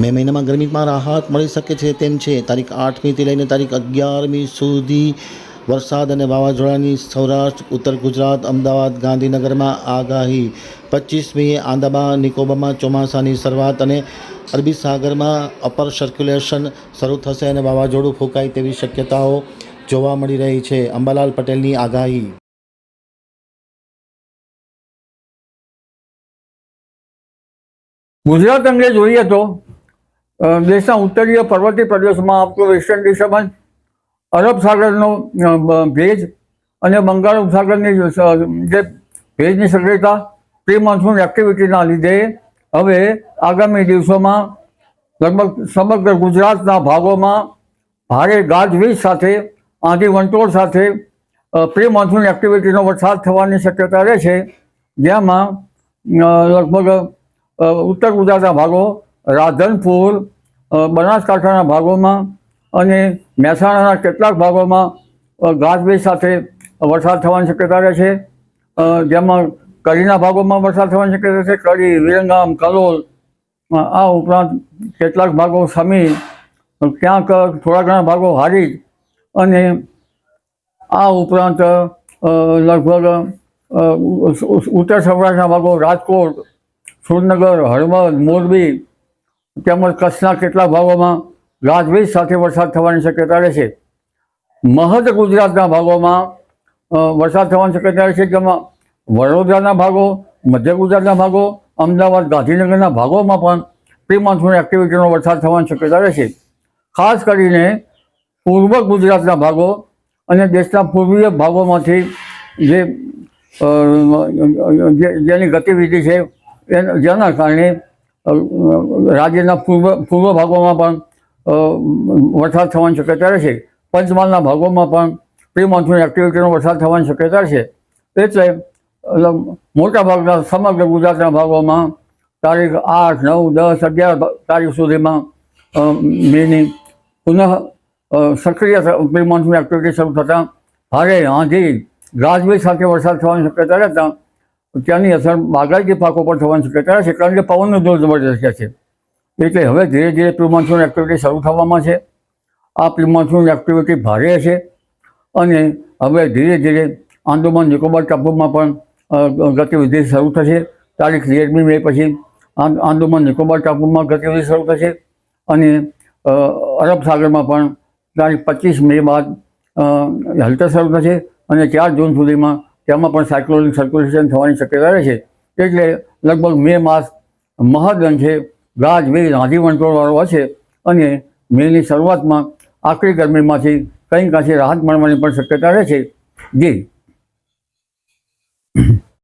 મે મહિનામાં ગરમીમાં રાહત મળી શકે છે તેમ છે. તારીખ આઠમીથી લઈને તારીખ અગિયારમી સુધી વરસાદ અને વાવાઝોડાની સૌરાષ્ટ્ર, ઉત્તર ગુજરાત, અમદાવાદ, ગાંધીનગરમાં આગાહી. પચીસમીએ આંદામાન, નિકોબારમાં ચોમાસાની શરૂઆત અને અરબી સાગરમાં અપર સર્ક્યુલેશન શરૂ થશે અને વાવાઝોડું ફૂંકાય તેવી શક્યતાઓ જોવા મળી રહી છે. અંબાલાલ પટેલની આગાહી. ગુજરાત અંગે જોઈએ તો દેશના ઉત્તરીય પર્વતીય પ્રદેશમાં આવતો વેસ્ટર્ન ડિસ્ટર્બન્સ અરબ સાગરનો ભેજ અને બંગાળ ઉપસાગરની જે ભેજની સક્રિયતા પ્રી મોન્સૂન એક્ટિવિટીના લીધે હવે આગામી દિવસોમાં લગભગ સમગ્ર ગુજરાતના ભાગોમાં ભારે ગાજવીજ સાથે, આંધી વંટોળ સાથે પ્રી મોન્સૂન એક્ટિવિટીનો વરસાદ થવાની શક્યતા રહે છે. જેમાં લગભગ ઉત્તર ગુજરાતના ભાગો રાધનપુર બનાસકાંઠાના ભાગોમાં અને મહેસાણાના કેટલાક ભાગોમાં ગાજવીજ સાથે વરસાદ થવાની શક્યતા રહે છે. જેમાં કડીના ભાગોમાં વરસાદ થવાની શક્યતા છે. કડી, વિરંગામ, કલોલ આ ઉપરાંત કેટલાક ભાગો સમી ક્યાંક થોડા ઘણા ભાગો હારીજ અને આ ઉપરાંત લગભગ ઉત્તર સૌરાષ્ટ્રના ભાગો રાજકોટ સુરનગર હળવદ, મોરબી તેમજ કચ્છના કેટલાક ભાગોમાં ગાજવીજ સાથે વરસાદ થવાની શક્યતા રહેશે. મહદ ગુજરાતના ભાગોમાં વરસાદ થવાની શક્યતા રહેશે જેમાં વડોદરાના ભાગો, મધ્ય ગુજરાતના ભાગો, અમદાવાદ, ગાંધીનગરના ભાગોમાં પણ પ્રી મોન્સૂન એક્ટિવિટીનો વરસાદ થવાની શક્યતા રહેશે. ખાસ કરીને પૂર્વ ગુજરાતના ભાગો અને દેશના પૂર્વીય ભાગોમાંથી જે જેની ગતિવિધિ છે જેના કારણે રાજ્યના પૂર્વ પૂર્વ ભાગોમાં પણ વરસાદ થવાની શક્યતા રહેશે. પંચમહાલના ભાગોમાં પણ પ્રી મોન્સૂન એક્ટિવિટીનો વરસાદ થવાની શક્યતા છે એટલે મોટાભાગના સમગ્ર ગુજરાતના ભાગોમાં તારીખ આઠ, નવ, દસ, અગિયાર તારીખ સુધીમાં મેની પુનઃ સક્રિય પ્રી મોન્સૂન એક્ટિવિટી શરૂ થતાં ભારે, આંધી ગાજવી સાથે વરસાદ થવાની શક્યતા રહેતા ત્યાંની અસર બાગાયતી પાકો પર થવાની શક્યતા રહેશે કારણ કે પવનનો જોર જબરદસ્ત છે. એટલે હવે ધીરે ધીરે પ્રી મોન્સૂન એક્ટિવિટી શરૂ થવામાં છે. આ પ્રી મોન્સૂન એક્ટિવિટી ભારે હશે અને હવે ધીરે ધીરે આંદોમાન નિકોબાર ટાપુમાં પણ ગતિવિધિ શરૂ થશે. તારીખ તેરમી મે પછી આંદોમાન નિકોબાર ટાપુમાં ગતિવિધિ શરૂ થશે અને અરબ સાગરમાં પણ તારીખ પચીસ મે બાદ હલચલ શરૂ થશે અને ચાર જૂન સુધીમાં તેમાં પણ સાયક્લોનિક સર્ક્યુલેશન થવાની શક્યતા રહે છે. એટલે લગભગ મે માસ મહદ અંશે ગાજવીજ આંધી વંટોળવાળો હશે અને મેની શરૂઆતમાં આકરી ગરમીમાંથી કંઈ કાંસી રાહત મળવાની પણ શક્યતા રહે છે. જી.